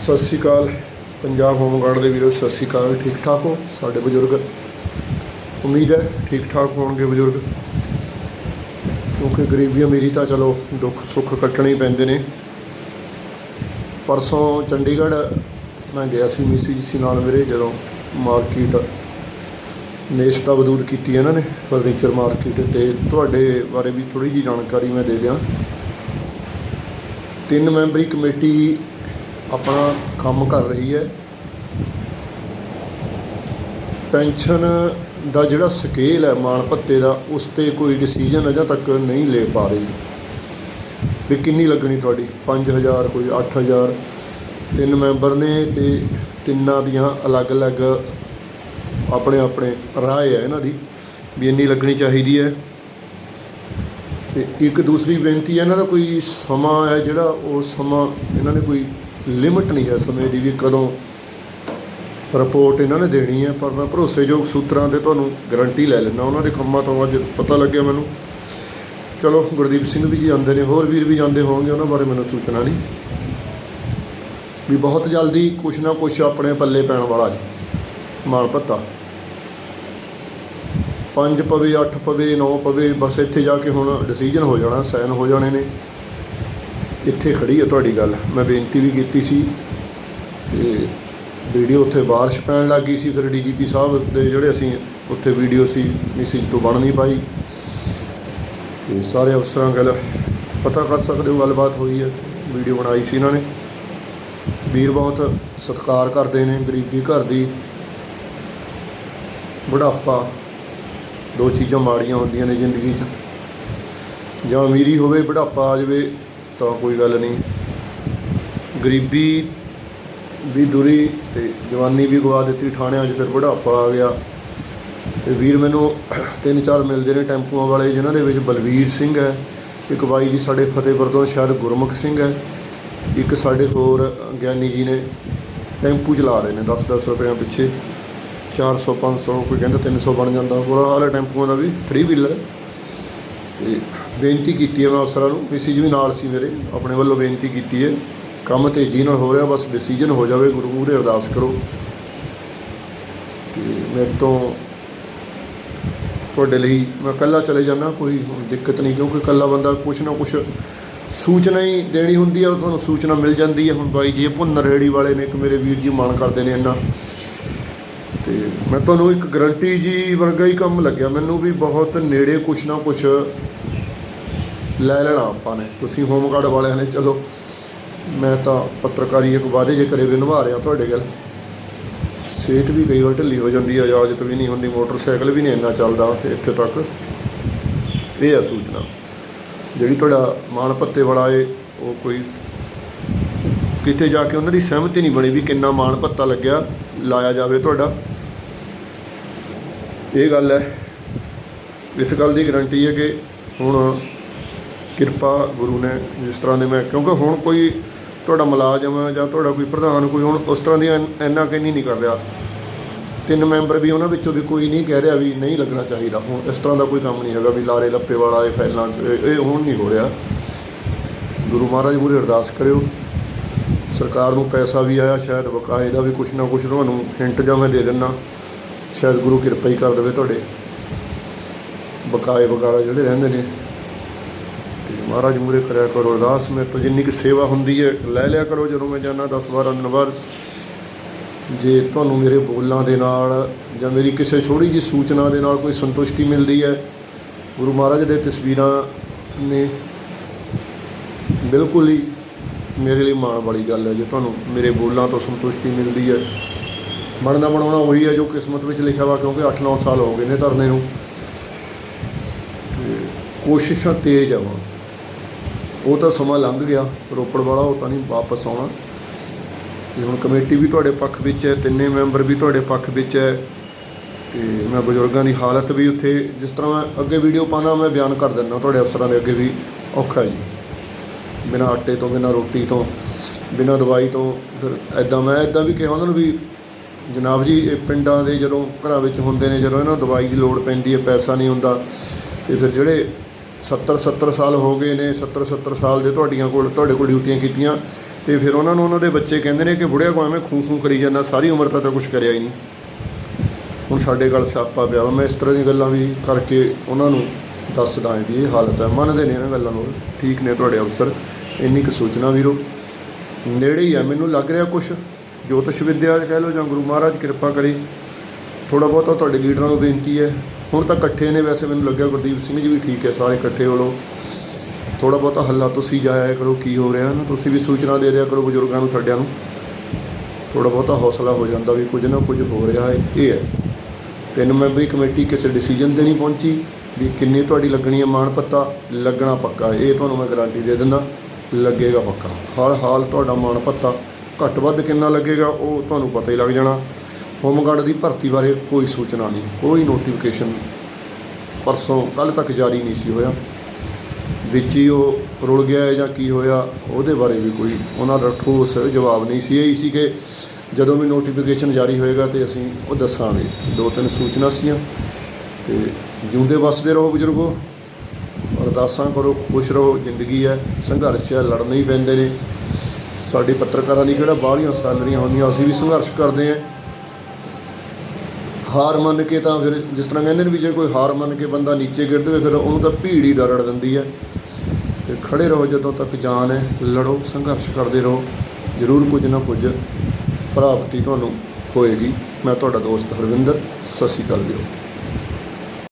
ਸਤਿ ਸ਼੍ਰੀ ਅਕਾਲ। ਪੰਜਾਬ ਹੋਮਗਾਰਡ ਦੇ ਵੀਰੋ, ਸਤਿ ਸ਼੍ਰੀ ਅਕਾਲ। ਠੀਕ ਠਾਕ ਹੋ? ਸਾਡੇ ਬਜ਼ੁਰਗ। ਉਮੀਦ ਹੈ ਠੀਕ ਠਾਕ ਹੋਣਗੇ ਬਜ਼ੁਰਗ। ਕਿਉਂਕਿ ਗਰੀਬੀ ਮੇਰੀ ਤਾਂ ਚਲੋ ਦੁੱਖ ਸੁੱਖ ਕੱਟਣੇ ਪੈਂਦੇ ਨੇ। ਪਰਸੋਂ ਚੰਡੀਗੜ੍ਹ ਮੈਂ ਗਿਆ ਸੀ ਮਿਸੀ ਜੀ ਸੀ ਨਾਲ ਮੇਰੇ, ਜਦੋਂ ਮਾਰਕੀਟ ਨੇਸ਼ਤਾ ਵਦੂਦ ਕੀਤੀ ਇਹਨਾਂ ਨੇ, ਫਰਨੀਚਰ ਮਾਰਕੀਟ ਤੇ। ਤੁਹਾਡੇ ਬਾਰੇ ਵੀ ਥੋੜੀ ਜੀ ਜਾਣਕਾਰੀ ਮੈਂ ਦੇ ਦਿਆਂ। ਤਿੰਨ ਮੈਂਬਰੀ ਕਮੇਟੀ ਆਪਣਾ ਕੰਮ ਕਰ ਰਹੀ ਹੈ। ਪੈਨਸ਼ਨ ਦਾ ਜਿਹੜਾ ਸਕੇਲ ਹੈ ਮਾਣ ਭੱਤੇ ਦਾ, ਉਸ ਤੇ ਕੋਈ ਡਿਸੀਜਨ ਅਜੇ ਤੱਕ ਨਹੀਂ ਲੈ ਪਾ ਰਹੀ। ਵੀ ਕਿੰਨੀ ਲੱਗਣੀ ਤੁਹਾਡੀ? 5000 ਕੋਈ 8000 ਤਿੰਨ ਮੈਂਬਰ ਨੇ ਤੇ ਤਿੰਨਾਂ ਦੀਆਂ ਅਲੱਗ-ਅਲੱਗ ਆਪਣੇ ਆਪਣੇ ਰਾਏ ਹੈ ਇਹਨਾਂ ਦੀ, ਵੀ ਇੰਨੀ ਲੱਗਣੀ ਚਾਹੀਦੀ ਹੈ। ਤੇ ਇੱਕ ਦੂਸਰੀ ਬੇਨਤੀ ਹੈ, ਇਹਨਾਂ ਦਾ ਕੋਈ ਸਮਾਂ ਹੈ ਜਿਹੜਾ, ਉਹ ਸਮਾਂ ਇਹਨਾਂ ਨੇ ਕੋਈ ਲਿਮਟ ਨਹੀਂ ਹੈ ਸਮੇਂ ਦੀ ਵੀ ਕਦੋਂ ਰਿਪੋਰਟ ਇਹਨਾਂ ਨੇ ਦੇਣੀ ਹੈ, ਪਰ ਮੈਂ ਭਰੋਸੇਯੋਗ ਸੂਤਰਾਂ ਤੇ ਤੁਹਾਨੂੰ ਗਾਰੰਟੀ ਲੈ ਲੈਂਦਾ ਉਹਨਾਂ ਦੇ ਕੰਮਾਂ ਤੋਂ ਅੱਜ ਪਤਾ ਲੱਗਿਆ ਮੈਨੂੰ। ਚਲੋ, ਗੁਰਦੀਪ ਸਿੰਘ ਵੀ ਜੀ ਆਉਂਦੇ ਨੇ, ਹੋਰ ਵੀਰ ਵੀ ਜਾਂਦੇ ਹੋਣਗੇ, ਉਹਨਾਂ ਬਾਰੇ ਮੈਨੂੰ ਸੂਚਨਾ ਨਹੀਂ। ਵੀ ਬਹੁਤ ਜਲਦੀ ਕੁਛ ਨਾ ਕੁਛ ਆਪਣੇ ਪੱਲੇ ਪੈਣ ਵਾਲਾ ਜੀ, ਮਾਲ ਪੱਤਾ ਪੰਜ ਪਵੇ 8 ਪਵੇ 9 ਪਵੇ, ਬਸ ਇੱਥੇ ਜਾ ਕੇ ਹੁਣ ਡਿਸੀਜਨ ਹੋ ਜਾਣਾ, ਸਾਈਨ ਹੋ ਜਾਣੇ ਨੇ। ਇੱਥੇ ਖੜੀ ਹੈ ਤੁਹਾਡੀ ਗੱਲ। ਮੈਂ ਬੇਨਤੀ ਵੀ ਕੀਤੀ ਸੀ ਤੇ ਵੀਡੀਓ ਉੱਥੇ ਬਾਰਿਸ਼ ਪੈਣ ਲੱਗ ਗਈ ਸੀ, ਫਿਰ ਡੀਜੀਪੀ ਸਾਹਿਬ ਦੇ ਜਿਹੜੇ ਅਸੀਂ ਉੱਥੇ ਵੀਡੀਓ ਸੀ ਮੈਸੇਜ ਤੋਂ ਬਣ ਨਹੀਂ ਪਾਈ। ਤੇ ਸਾਰੇ ਅਫਸਰਾਂ ਗੱਲ ਪਤਾ ਕਰ ਸਕਦੇ ਹੋ, ਗੱਲਬਾਤ ਹੋਈ ਹੈ, ਵੀਡੀਓ ਬਣਾਈ ਸੀ ਇਹਨਾਂ ਨੇ। ਵੀਰ ਬਹੁਤ ਸਤਿਕਾਰ ਕਰਦੇ ਨੇ, ਗਰੀਬੀ ਘਰ ਦੀ। ਬੁਢਾਪਾ, ਦੋ ਚੀਜ਼ਾਂ ਮਾੜੀਆਂ ਹੁੰਦੀਆਂ ਨੇ ਜ਼ਿੰਦਗੀ 'ਚ। ਜਾਂ ਅਮੀਰੀ ਹੋਵੇ, ਬੁਢਾਪਾ ਆ ਜਾਵੇ ਤਾਂ ਕੋਈ ਗੱਲ ਨਹੀਂ। ਗਰੀਬੀ ਵੀ ਦੂਰੀ ਤੇ ਜਵਾਨੀ ਵੀ ਗਵਾ ਦਿੱਤੀ ਥਾਣਿਆਂ 'ਚ ਫਿਰ ਬੁਢਾਪਾ ਆ ਗਿਆ। ਤੇ ਵੀਰ ਮੈਨੂੰ ਤਿੰਨ ਚਾਰ ਮਿਲਦੇ ਨੇ ਟੈਂਪੂਆਂ ਵਾਲੇ, ਜਿਨ੍ਹਾਂ ਦੇ ਵਿੱਚ ਬਲਵੀਰ ਸਿੰਘ ਹੈ, ਇੱਕ ਬਾਈ ਜੀ ਸਾਡੇ ਫਤਿਹਪੁਰ ਤੋਂ, ਸ਼ਾਇਦ ਗੁਰਮੁਖ ਸਿੰਘ ਹੈ, ਇੱਕ ਸਾਡੇ ਹੋਰ ਗਿਆਨੀ ਜੀ ਨੇ ਟੈਂਪੂ ਚਲਾ ਰਹੇ ਨੇ 10-10 ਰੁਪਏ ਪਿੱਛੇ। 400 500 ਕੋਈ ਕਹਿੰਦਾ 300 ਬਣ ਜਾਂਦਾ। ਬੁਰਾ ਹਾਲ ਹੈ ਟੈਂਪੂਆਂ ਦਾ ਵੀ 3 ਵੀਲਰ ਤੇ ਬੇਨਤੀ ਕੀਤੀ ਹੈ ਮੈਂ ਅਫਸਰਾਂ ਨੂੰ ਮੈਸੇਜ ਵੀ ਨਾਲ ਸੀ ਮੇਰੇ, ਆਪਣੇ ਵੱਲੋਂ ਬੇਨਤੀ ਕੀਤੀ ਹੈ। ਕੰਮ ਤੇਜ਼ੀ ਨਾਲ ਹੋ ਰਿਹਾ, ਬਸ ਡਿਸੀਜਨ ਹੋ ਜਾਵੇ, ਗੁਰੂ ਮੂਹਰੇ ਅਰਦਾਸ ਕਰੋ। ਤੇ ਮੇਰੇ ਤੋਂ ਤੁਹਾਡੇ ਲਈ ਮੈਂ ਇਕੱਲਾ ਚਲੇ ਜਾਂਦਾ, ਕੋਈ ਦਿੱਕਤ ਨਹੀਂ, ਕਿਉਂਕਿ ਇਕੱਲਾ ਬੰਦਾ ਕੁਛ ਨਾ ਕੁਛ ਸੂਚਨਾ ਹੀ ਦੇਣੀ ਹੁੰਦੀ ਹੈ ਤੁਹਾਨੂੰ ਸੂਚਨਾ ਮਿਲ ਜਾਂਦੀ ਹੈ ਹੁਣ ਬਾਈ ਜੀ ਇਹ ਭੁੰਨ ਰੇੜੀ ਵਾਲੇ ਨੇ, ਇੱਕ ਮੇਰੇ ਵੀਰ ਜੀ ਮਾਣ ਕਰਦੇ ਨੇ ਇੰਨਾ। ਤੇ ਮੈਂ ਤੁਹਾਨੂੰ ਇੱਕ ਗਰੰਟੀ ਜੀ ਵਰਗਾ ਹੀ ਕੰਮ ਲੱਗਿਆ। ਮੈਨੂੰ ਵੀ ਬਹੁਤ ਨੇੜੇ ਕੁਛ ਨਾ ਕੁਛ ਲੈ ਲੈਣਾ ਆਪਾਂ ਨੇ। ਤੁਸੀਂ ਹੋਮਗਾਰਡ ਵਾਲਿਆਂ ਨੇ, ਚਲੋ, ਮੈਂ ਤਾਂ ਪੱਤਰਕਾਰੀ ਇੱਕ ਵਾਅਦੇ ਜੇ ਕਰੇ ਵੀ ਨਿਭਾ ਰਿਹਾ ਤੁਹਾਡੇ ਗੱਲ ਸਿਹਤ ਵੀ ਕਈ ਵਾਰ ਢਿੱਲੀ ਹੋ ਜਾਂਦੀ ਹੈ ਇਜਾਜ਼ਤ ਵੀ ਨਹੀਂ ਹੁੰਦੀ, ਮੋਟਰਸਾਈਕਲ ਵੀ ਨਹੀਂ ਇੰਨਾ ਚੱਲਦਾ ਇੱਥੇ ਤੱਕ। ਇਹ ਹੈ ਸੂਚਨਾ। ਜਿਹੜੀ ਤੁਹਾਡਾ ਮਾਣ ਪੱਤੇ ਵਾਲਾ ਏ, ਉਹ ਕੋਈ ਕਿਤੇ ਜਾ ਕੇ ਉਹਨਾਂ ਦੀ ਸਹਿਮਤੀ ਨਹੀਂ ਬਣੀ ਵੀ ਕਿੰਨਾ ਮਾਣ ਪੱਤਾ ਲੱਗਿਆ। ਲਾਇਆ ਜਾਵੇ ਤੁਹਾਡਾ। ਇਹ ਗੱਲ ਹੈ। ਇਸ ਗੱਲ ਦੀ ਗਰੰਟੀ ਹੈ ਕਿ ਹੁਣ ਕਿਰਪਾ ਗੁਰੂ ਨੇ ਜਿਸ ਤਰ੍ਹਾਂ ਦੇ ਮੈਂ ਕਿਉਂਕਿ ਹੁਣ ਕੋਈ ਤੁਹਾਡਾ ਮੁਲਾਜ਼ਮ ਜਾਂ ਤੁਹਾਡਾ ਕੋਈ ਪ੍ਰਧਾਨ ਕੋਈ ਹੁਣ ਉਸ ਤਰ੍ਹਾਂ ਦੀ ਇੰਨਾ ਕਹਿੰਦੀ ਨਹੀਂ ਕਰ ਰਿਹਾ। ਤਿੰਨ ਮੈਂਬਰ ਵੀ ਉਹਨਾਂ ਵਿੱਚੋਂ ਵੀ ਕੋਈ ਨਹੀਂ ਕਹਿ ਰਿਹਾ ਵੀ ਨਹੀਂ ਲੱਗਣਾ ਚਾਹੀਦਾ। ਹੁਣ ਇਸ ਤਰ੍ਹਾਂ ਦਾ ਕੋਈ ਕੰਮ ਨਹੀਂ ਹੈਗਾ ਵੀ ਲਾਰੇ ਲੱਪੇ ਵਾਲਾ ਇਹ ਫੈਲਾਂ ਇਹ ਹੁਣ ਨਹੀਂ ਹੋ ਰਿਹਾ। ਗੁਰੂ ਮਹਾਰਾਜ ਮੂਹਰੇ ਅਰਦਾਸ ਕਰਿਓ। ਸਰਕਾਰ ਨੂੰ ਪੈਸਾ ਵੀ ਆਇਆ, ਸ਼ਾਇਦ ਬਕਾਏ ਦਾ ਵੀ ਕੁਛ ਨਾ ਕੁਛ ਤੁਹਾਨੂੰ ਹਿੰਟ ਜਾਂ ਮੈਂ ਦੇ ਦਿੰਦਾ। ਸ਼ਾਇਦ ਗੁਰੂ ਕਿਰਪਾ ਹੀ ਕਰ ਦੇਵੇ ਤੁਹਾਡੇ। ਬਕਾਏ ਵਗੈਰਾ ਜਿਹੜੇ ਰਹਿੰਦੇ ਨੇ। ਤੇ ਮਹਾਰਾਜ ਮੂਹਰੇ ਕਰਿਆ ਕਰੋ ਅਰਦਾਸ, ਮੇਰੇ ਤੋਂ ਜਿੰਨੀ ਕਿ ਸੇਵਾ ਹੁੰਦੀ ਹੈ, ਲੈ ਲਿਆ ਕਰੋ ਜਦੋਂ ਮੈਂ ਜਾਣਾ 10 12 ਦਿਨ ਬਾਅਦ ਜੇ ਤੁਹਾਨੂੰ ਮੇਰੇ ਬੋਲਾਂ ਦੇ ਨਾਲ ਜਾਂ ਮੇਰੀ ਕਿਸੇ ਛੋਟੀ ਜਿਹੀ ਸੂਚਨਾ ਦੇ ਨਾਲ ਕੋਈ ਸੰਤੁਸ਼ਟੀ ਮਿਲਦੀ ਹੈ, ਗੁਰੂ ਮਹਾਰਾਜ ਦੇ ਤਸਵੀਰਾਂ ਨੇ ਬਿਲਕੁਲ ਹੀ ਮੇਰੇ ਲਈ ਮਾਣ ਵਾਲੀ ਗੱਲ ਹੈ ਜੇ ਤੁਹਾਨੂੰ ਮੇਰੇ ਬੋਲਾਂ ਤੋਂ ਸੰਤੁਸ਼ਟੀ ਮਿਲਦੀ ਹੈ। ਬਣਦਾ ਬਣਾਉਣਾ ਉਹੀ ਹੈ ਜੋ ਕਿਸਮਤ ਵਿੱਚ ਲਿਖਿਆ ਵਾ, ਕਿਉਂਕਿ 8-9 ਸਾਲ ਹੋ ਗਏ ਨੇ ਧਰਨੇ ਨੂੰ। ਤੇ ਕੋਸ਼ਿਸ਼ਾਂ ਤੇਜ਼ ਆ ਉਹ ਤਾਂ ਸਮਾਂ ਲੰਘ ਗਿਆ, ਰੋਪੜ ਵਾਲਾ ਉਹ ਤਾਂ ਨਹੀਂ ਵਾਪਸ ਆਉਣਾ। ਤੇ ਹੁਣ ਕਮੇਟੀ ਵੀ ਤੁਹਾਡੇ ਪੱਖ ਵਿੱਚ ਹੈ, ਤਿੰਨੇ ਮੈਂਬਰ ਵੀ ਤੁਹਾਡੇ ਪੱਖ ਵਿੱਚ ਹੈ। ਤੇ ਮੈਂ ਬਜ਼ੁਰਗਾਂ ਦੀ ਹਾਲਤ ਵੀ ਉੱਥੇ, ਜਿਸ ਤਰ੍ਹਾਂ ਮੈਂ ਅੱਗੇ ਵੀਡੀਓ ਪਾਣਾ ਮੈਂ ਬਿਆਨ ਕਰ ਦਿੰਦਾ ਤੁਹਾਡੇ ਅਫਸਰਾਂ ਦੇ ਅੱਗੇ ਵੀ ਔਖਾ ਜੀ। ਬਿਨਾਂ ਆਟੇ ਤੋਂ, ਬਿਨਾਂ ਰੋਟੀ ਤੋਂ, ਬਿਨਾਂ ਦਵਾਈ ਤੋਂ, ਫਿਰ ਐਦਾਂ ਮੈਂ ਐਦਾਂ ਵੀ ਕਿਹਾ ਉਹਨਾਂ ਨੂੰ ਵੀ ਜਨਾਬ ਜੀ, ਇਹ ਪਿੰਡਾਂ ਦੇ ਜਦੋਂ ਘਰਾਂ ਵਿੱਚ ਹੁੰਦੇ ਨੇ, ਜਦੋਂ ਇਹਨਾਂ ਨੂੰ ਦਵਾਈ ਦੀ ਲੋੜ ਪੈਂਦੀ ਹੈ, ਪੈਸਾ ਨਹੀਂ ਹੁੰਦਾ, ਤੇ ਫਿਰ ਜਿਹੜੇ 70 70 ਸਾਲ ਹੋ ਗਏ ਨੇ 70 70 ਸਾਲ ਦੇ ਤੁਹਾਡੀਆਂ ਕੋਲ, ਤੁਹਾਡੇ ਕੋਲ ਡਿਊਟੀਆਂ ਕੀਤੀਆਂ, ਤੇ ਫਿਰ ਉਹਨਾਂ ਨੂੰ ਉਹਨਾਂ ਦੇ ਬੱਚੇ ਕਹਿੰਦੇ ਨੇ ਕਿ ਬੁੜਿਆ ਕੋ ਐਵੇਂ ਖੂੰ ਖੂੰ ਕਰੀ ਜਾਂਦਾ, ਸਾਰੀ ਉਮਰ ਤਾਂ ਤਾਂ ਕੁਝ ਕਰਿਆ ਹੀ ਨਹੀਂ। ਹੁਣ ਸਾਡੇ ਗੱਲ ਸਿਆਪਾ ਪਿਆ ਵਾ, ਮੈਂ ਇਸ ਤਰ੍ਹਾਂ ਦੀਆਂ ਗੱਲਾਂ ਵੀ ਕਰਕੇ ਉਹਨਾਂ ਨੂੰ ਦੱਸਦਾ ਹਾਂ ਵੀ ਇਹ ਹਾਲਤ ਹੈ, ਮੰਨਦੇ ਨੇ ਇਹਨਾਂ ਗੱਲਾਂ ਨੂੰ, ਠੀਕ ਨੇ ਤੁਹਾਡੇ ਅਫਸਰ। ਇੰਨੀ ਕੁ ਸੂਚਨਾ ਵੀਰੋ। ਨੇੜੇ ਹੀ ਆ, ਮੈਨੂੰ ਲੱਗ ਰਿਹਾ ਕੁਝ ਜੋਤਿਸ਼ ਵਿਦਿਆ ਕਹਿ ਲਓ ਜਾਂ ਗੁਰੂ ਮਹਾਰਾਜ ਕਿਰਪਾ ਕਰੇ। ਥੋੜਾ ਬਹੁਤਾ ਤੁਹਾਡੇ ਲੀਡਰਾਂ ਨੂੰ ਬੇਨਤੀ ਹੈ। ਹੁਣ ਤਾਂ ਇਕੱਠੇ ਨੇ ਵੈਸੇ ਮੈਨੂੰ ਲੱਗਿਆ ਗੁਰਦੀਪ ਸਿੰਘ ਜੀ ਵੀ ਠੀਕ ਹੈ, ਸਾਰੇ ਇਕੱਠੇ ਹੋ ਲਓ। ਥੋੜਾ ਬਹੁਤਾ ਹੱਲਾ ਤੁਸੀਂ ਜਾਇਆ ਕਰੋ, ਕੀ ਹੋ ਰਿਹਾ ਨਾ, ਤੁਸੀਂ ਵੀ ਸੂਚਨਾ ਦੇ ਰਿਹਾ ਕਰੋ ਬਜ਼ੁਰਗਾਂ ਨੂੰ, ਸਾਡਿਆਂ ਨੂੰ। ਥੋੜਾ ਬਹੁਤਾ ਹੌਸਲਾ ਹੋ ਜਾਂਦਾ ਵੀ ਕੁਝ ਨਾ ਕੁਝ ਹੋ ਰਿਹਾ ਹੈ, ਇਹ ਹੈ। ਤਿੰਨ ਮੈਂਬਰੀ ਕਮੇਟੀ ਕਿਸੇ ਡਿਸੀਜਨ ਤੇ ਨਹੀਂ ਪਹੁੰਚੀ ਵੀ ਕਿੰਨੀ ਤੁਹਾਡੀ ਲੱਗਣੀ ਹੈ ਮਾਣ ਪੱਤਾ ਲੱਗਣਾ ਪੱਕਾ, ਇਹ ਤੁਹਾਨੂੰ ਮੈਂ ਗਾਰੰਟੀ ਦੇ ਦਿੰਦਾ। ਲੱਗੇਗਾ ਪੱਕਾ। ਹਰ ਹਾਲ ਤੁਹਾਡਾ ਮਾਣ ਭੱਤਾ ਘੱਟ ਵੱਧ ਕਿੰਨਾ ਲੱਗੇਗਾ ਉਹ ਤੁਹਾਨੂੰ ਪਤਾ ਹੀ ਲੱਗ ਜਾਣਾ। ਹੋਮਗਾਰਡ ਦੀ ਭਰਤੀ ਬਾਰੇ ਕੋਈ ਸੂਚਨਾ ਨਹੀਂ, ਕੋਈ ਨੋਟੀਫਿਕੇਸ਼ਨ ਪਰਸੋਂ ਕੱਲ ਤੱਕ ਜਾਰੀ ਨਹੀਂ ਸੀ ਹੋਇਆ। ਵਿੱਚ ਹੀ ਉਹ ਰੁਲ ਗਿਆ ਹੈ ਜਾਂ ਕੀ ਹੋਇਆ, ਉਹਦੇ ਬਾਰੇ ਵੀ ਕੋਈ ਉਹਨਾਂ ਦਾ ਠੋਸ ਜਵਾਬ ਨਹੀਂ ਸੀ। ਇਹ ਸੀ ਕਿ ਜਦੋਂ ਵੀ ਨੋਟੀਫਿਕੇਸ਼ਨ ਜਾਰੀ ਹੋਏਗਾ ਤੇ ਅਸੀਂ ਉਹ ਦੱਸਾਂਗੇ। ਦੋ ਤਿੰਨ ਸੂਚਨਾ ਸੀਆਂ ਤੇ ਜਿਉਂਦੇ ਵਸਦੇ ਰਹੋ ਬਜ਼ੁਰਗੋ। ਅਰਦਾਸਾਂ ਕਰੋ, ਖੁਸ਼ ਰਹੋ, ਜ਼ਿੰਦਗੀ ਹੈ, ਸੰਘਰਸ਼ ਹੈ, ਲੜਨੇ ਹੀ ਪੈਂਦੇ ਨੇ। ਸਾਡੇ ਪੱਤਰਕਾਰਾਂ ਦੀ ਕਿਹੜਾ ਬਾਹਲੀਆਂ ਸੈਲਰੀਆਂ ਹੁੰਦੀਆਂ, ਅਸੀਂ ਵੀ ਸੰਘਰਸ਼ ਕਰਦੇ ਹਾਂ। ਹਾਰ ਮੰਨ ਕੇ ਤਾਂ ਫਿਰ ਜਿਸ ਤਰ੍ਹਾਂ ਕਹਿੰਦੇ ਨੇ ਵੀ ਜੇ ਕੋਈ ਹਾਰ ਮੰਨ ਕੇ ਬੰਦਾ ਨੀਚੇ ਗਿਰ ਦੇਵੇ ਫਿਰ ਉਹਨੂੰ ਤਾਂ ਭੀੜ ਹੀ ਦਰੜ ਦਿੰਦੀ ਹੈ। ਤੇ ਖੜੇ ਰਹੋ ਜਦੋਂ ਤੱਕ ਜਾਨ ਹੈ, ਲੜੋ, ਸੰਘਰਸ਼ ਕਰਦੇ ਰਹੋ। ਜ਼ਰੂਰ ਕੁਝ ਨਾ ਕੁਝ ਪ੍ਰਾਪਤੀ ਤੁਹਾਨੂੰ ਹੋਏਗੀ। ਮੈਂ ਤੁਹਾਡਾ ਦੋਸਤ ਹਰਵਿੰਦਰ, ਸਤਿ ਸ਼੍ਰੀ ਅਕਾਲ ਵੀਰੋ।